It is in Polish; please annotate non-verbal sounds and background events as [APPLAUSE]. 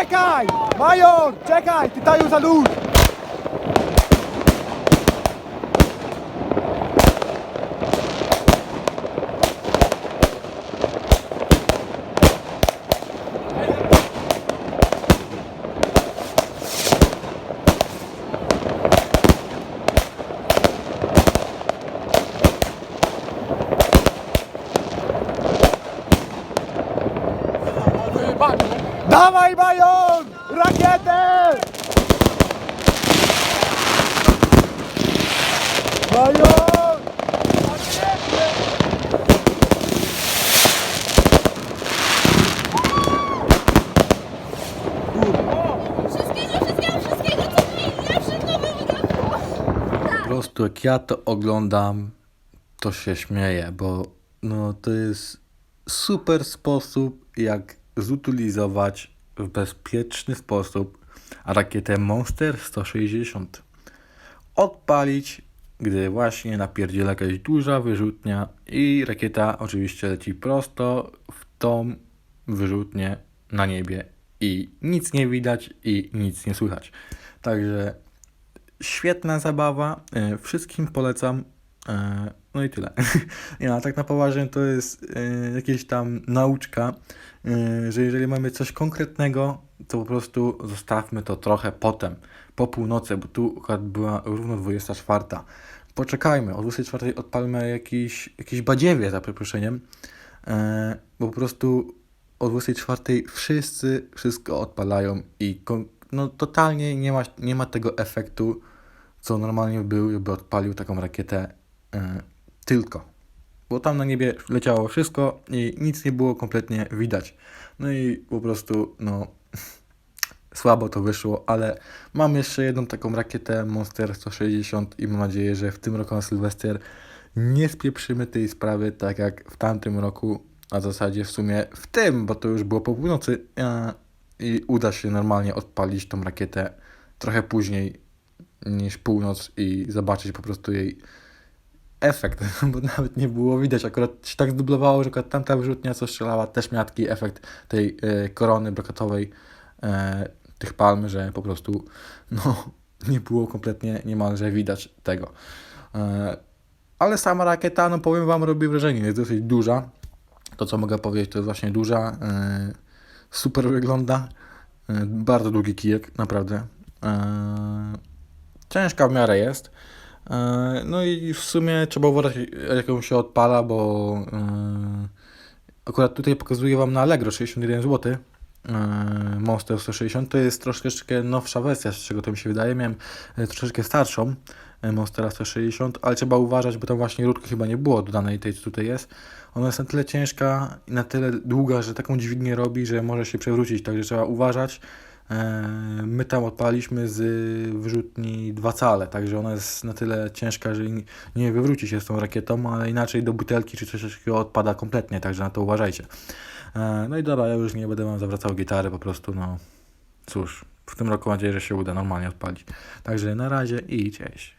czekaj! Major, czekaj! Ty taju za lód! Dawaj, Major! Rakietę! Major! Wszystkiego, wszystkiego, wszystkiego, co najlepsze w nowym roku! Po prostu jak ja to oglądam, to się śmieję, bo no, to jest super sposób, jak zutylizować w bezpieczny sposób rakietę Monster 160. Odpalić, gdy właśnie napierdziela jakaś duża wyrzutnia i rakieta oczywiście leci prosto w tą wyrzutnię na niebie i nic nie widać i nic nie słychać. Także świetna zabawa, e, wszystkim polecam. E, No i tyle. [LAUGHS] Nie, a tak na poważnie to jest e, jakieś tam nauczka, e, że jeżeli mamy coś konkretnego, to po prostu zostawmy to trochę potem, po północy, bo tu akurat była równo 24. Poczekajmy, o 24 odpalmy jakiś, jakieś badziewie za przeproszeniem, bo po prostu o 24 wszyscy wszystko odpalają i no, totalnie nie ma, nie ma tego efektu, co normalnie był, jakby odpalił taką rakietę tylko. Bo tam na niebie leciało wszystko i nic nie było kompletnie widać. No i po prostu, no, [LAUGHS] słabo to wyszło, ale mam jeszcze jedną taką rakietę Monster 160 i mam nadzieję, że w tym roku na Sylwester nie spieprzymy tej sprawy tak jak w tamtym roku, a w zasadzie w sumie w tym, bo to już było po północy e, i uda się normalnie odpalić tą rakietę trochę później niż północ i zobaczyć po prostu jej efekt, [LAUGHS] bo nawet nie było widać, akurat się tak zdublowało, że akurat tamta wyrzutnia, co strzelała, też miała taki efekt tej e, korony brokatowej e, tych palm, że po prostu no, [LAUGHS] nie było kompletnie niemalże widać tego. E, ale sama rakieta, no powiem Wam, robi wrażenie, jest dosyć duża. To, co mogę powiedzieć, to jest właśnie duża. Super wygląda. Bardzo długi kijek, naprawdę. Ciężka w miarę jest. E, No i w sumie trzeba uważać, jak ją się odpala, bo e, akurat tutaj pokazuję Wam na Allegro 61 zł. e, Monster 160 to jest troszeczkę nowsza wersja, z czego to mi się wydaje. Miałem troszeczkę starszą Monstera 160, ale trzeba uważać, bo tam właśnie rurki chyba nie było dodanej tej, co tutaj jest. Ona jest na tyle ciężka i na tyle długa, że taką dźwignię robi, że może się przewrócić, także trzeba uważać. E, My tam odpaliśmy z wyrzutni dwa cale, także ona jest na tyle ciężka, że nie- wywróci się z tą rakietą, ale inaczej do butelki czy coś takiego odpada kompletnie, także na to uważajcie. E, No i dobra, ja już nie będę wam zawracał gitary, po prostu no cóż, w tym roku mam nadzieję, że się uda normalnie odpalić. Także na razie i cześć.